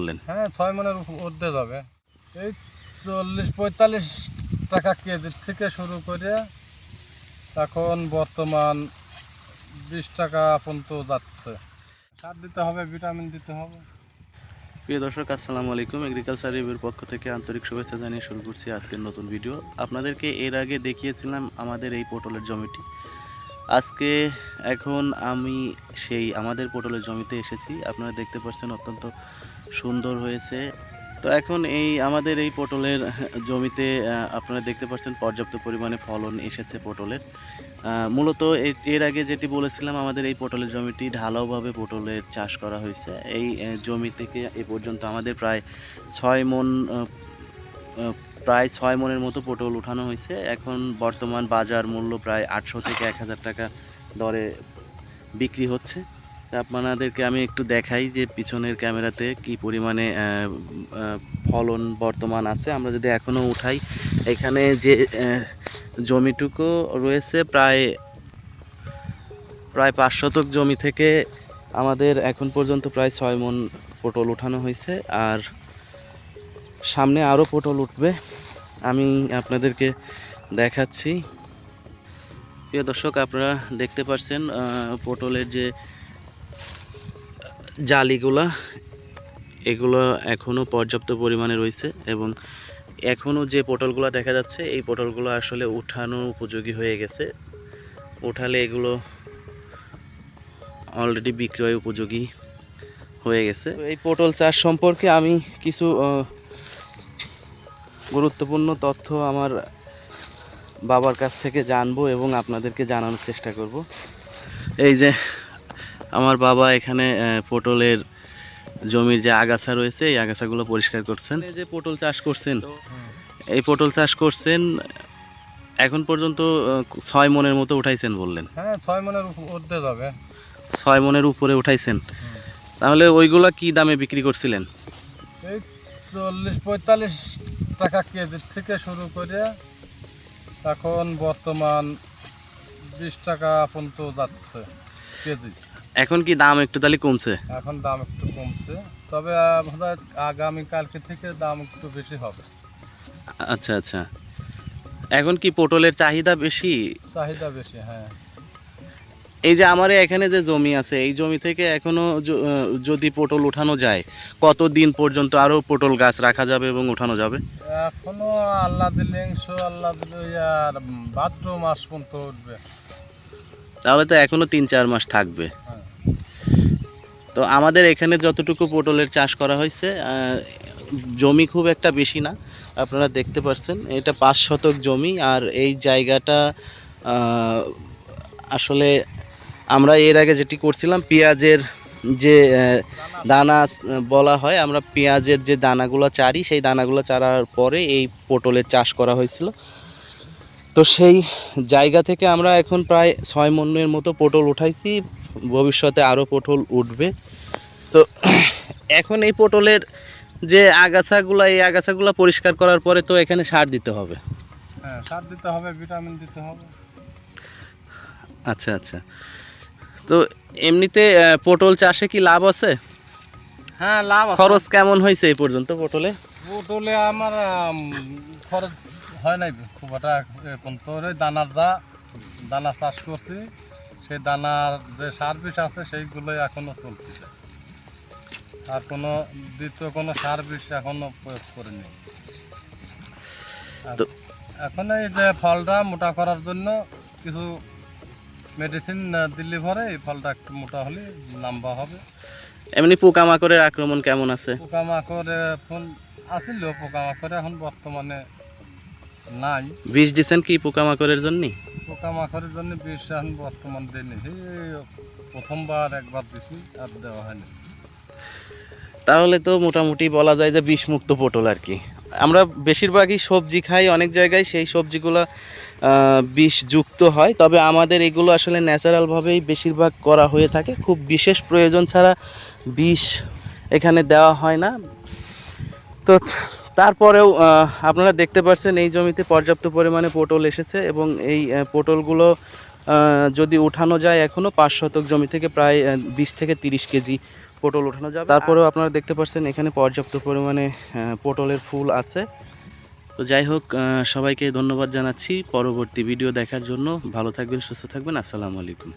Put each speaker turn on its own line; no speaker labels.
বললেন?
হ্যাঁ ছয় মনের ঊর্ধ্বে যাবে। এই চল্লিশ পঁয়তাল্লিশ টাকা কেজির থেকে শুরু করে এখন বর্তমান বিশ টাকা পর্যন্ত যাচ্ছে। সার দিতে হবে ভিটামিন দিতে হবে।
প্রিয় দর্শক আসসালামু আলাইকুম। এগ্রিকালচার রিভিউর পক্ষ থেকে আন্তরিক শুভেচ্ছা জানিয়ে শুরু করছি আজকের নতুন ভিডিও। আপনাদেরকে এর আগে দেখিয়েছিলাম আমাদের এই পটলের জমিটি। আজকে এখন আমি সেই আমাদের পটলের জমিতে এসেছি। আপনারা দেখতে পাচ্ছেন অত্যন্ত সুন্দর হয়েছে। তো এখন এই আমাদের এই পটলের জমিতে আপনারা দেখতে পাচ্ছেন পর্যাপ্ত পরিমাণে ফলন এসেছে পটলের মূলত এর আগে যেটি বলেছিলাম, আমাদের এই পটলের জমিটি ঢালাওভাবে পটলের চাষ করা হয়েছে। এই জমি থেকে এ পর্যন্ত আমাদের প্রায় ছয় মন প্রায় ছয় মনের মতো পটল উঠানো হয়েছে। এখন বর্তমান বাজার মূল্য প্রায় আটশো থেকে এক হাজার টাকা দরে বিক্রি হচ্ছে। আপনাদেরকে আমি একটু দেখাই যে পিছনের ক্যামেরাতে কি পরিমাণে ফলন বর্তমান আছে। আমরা যদি এখনও উঠাই, এখানে যে জমিটুকু রয়েছে প্রায় প্রায় পাঁচ শতক জমি থেকে আমাদের এখন পর্যন্ত প্রায় ছয় মন পটল উঠানো হয়েছে। আর সামনে আরও পটল উঠবে। আমি আপনাদেরকে দেখাচ্ছি। প্রিয় দর্শক, আপনারা দেখতে পাচ্ছেন পটলের যে জালিগুলা, এগুলো এখনও পর্যাপ্ত পরিমাণে রয়েছে এবং এখনও যে পটলগুলো দেখা যাচ্ছে, এই পটলগুলো আসলে উঠানো উপযোগী হয়ে গেছে। উঠালে এগুলো অলরেডি বিক্রয় উপযোগী হয়ে গেছে। এই পটল চাষ সম্পর্কে আমি কিছু গুরুত্বপূর্ণ তথ্য আমার বাবার কাছ থেকে জানব এবং আপনাদেরকে জানানোর চেষ্টা করব। এই যে আমার বাবা এখানে পটলের জমির যে আগাছা রয়েছে এই আগাছাগুলো পরিষ্কার করছেন। এই যে পটল চাষ করছেন এই পটল চাষ করছেন এখন পর্যন্ত ছয় মনের মতো উঠাইছেন বললেন।
হ্যাঁ ছয় মনের যাবে।
ছয় মনের উপরে উঠাইছেন। তাহলে ওইগুলা কি দামে বিক্রি করছিলেন?
এই চল্লিশ পঁয়তাল্লিশ টাকা কেজির থেকে শুরু করে এখন বর্তমান বিশ টাকা পর্যন্ত যাচ্ছে কেজি।
এখন কি দাম একটু তাহলে কমছে?
এখন দাম একটু কমছে তবে বোধহয় আগামীকালকে থেকে দাম একটু বেশি হবে।
আচ্ছা আচ্ছা। এখন কি পটলের চাহিদা বেশি?
চাহিদা বেশি হ্যাঁ।
এই যে আমার এখানে যে জমি আছে এই জমি থেকে এখনও যদি পটল উঠানো যায় কত দিন পর্যন্ত আরও পটল গাছ রাখা যাবে এবং উঠানো যাবে?
এখনও আল্লাহ দিলে ইনশো আল্লাহ দিলে আর ভাদ্র মাস পর্যন্ত উঠবে।
তাহলে তো এখনও তিন চার মাস থাকবে।
হ্যাঁ।
তো আমাদের এখানে যতটুকু পটলের চাষ করা হয়েছে জমি খুব একটা বেশি না আপনারা দেখতে পাচ্ছেন এটা পাঁচ শতক জমি আর এই জায়গাটা আসলে আমরা এর আগে যেটি করছিলাম পেঁয়াজের যে দানা বলা হয় আমরা পেঁয়াজের যে দানাগুলো চারি সেই দানাগুলো চারার পরে এই পটলের চাষ করা হয়েছিল। তো সেই জায়গা থেকে আমরা এখন প্রায় ছয় মনের মতো পটল উঠাইছি। ভবিষ্যতে আরও পটল উঠবে। তো এখন এই পটলের যে আগাছাগুলো এই আগাছাগুলো পরিষ্কার করার পরে তো এখানে সার দিতে হবে।
হ্যাঁ সার দিতে হবে ভিটামিন দিতে হবে।
আচ্ছা আচ্ছা। তো এমনিতে পটল চাষে কি লাভ আছে?
হ্যাঁ লাভ
খরচ কেমন হয়েছে এই পর্যন্ত পটলে?
পটলে আমার খরচ হয় নাই খুব একটা এখন তো দানার যা দানা চাষ করছি সেই দানার যে সার বিষ আছে সেইগুলোই এখনও চলতেছে। আর কোনো দ্বিতীয় কোনো সার বিষ এখনও প্রয়োগ করিনি। এখন এই যে ফলটা মোটা করার জন্য কিছু মেডিসিন দিলে পরে এই ফলটা একটু মোটা হলে লম্বা হবে।
এমনি পোকামাকড়ের আক্রমণ কেমন আছে?
পোকামাকড় এখন আসিল পোকামাকড় এখন বর্তমানে নাই।
বিষ দিচ্ছেন কি পোকামাকড়ের জন্য?
পোকামাকড়ের জন্য বিষ এখন বর্তমান এই প্রথমবার একবার দিছি আর দেওয়া হয়নি।
তাহলে তো মোটামুটি বলা যায় যে বিষমুক্ত পটল আর কি। আমরা বেশিরভাগই সবজি খাই অনেক জায়গায় সেই সবজিগুলো আহ, বিষযুক্ত হয়। তবে আমাদের এগুলো আসলে ন্যাচারালভাবেই বেশিরভাগ করা হয়ে থাকে। খুব বিশেষ প্রয়োজন ছাড়া বিষ এখানে দেওয়া হয় না। তো তারপরেও আপনারা দেখতে পাচ্ছেন এই জমিতে পর্যাপ্ত পরিমাণে পটল এসেছে এবং এই পটলগুলো যদি উঠানো যায় এখনও পাঁচ শতক জমি থেকে প্রায় বিশ থেকে তিরিশ কেজি পটল ওঠানো যাবে। তারপরেও আপনারা দেখতে পাচ্ছেন এখানে পর্যাপ্ত পরিমাণে পটলের ফুল আছে। তো যাই হোক সবাইকে ধন্যবাদ জানাচ্ছি। পরবর্তী ভিডিও দেখার জন্য ভালো থাকবেন, সুস্থ থাকবেন। আসসালামু আলাইকুম।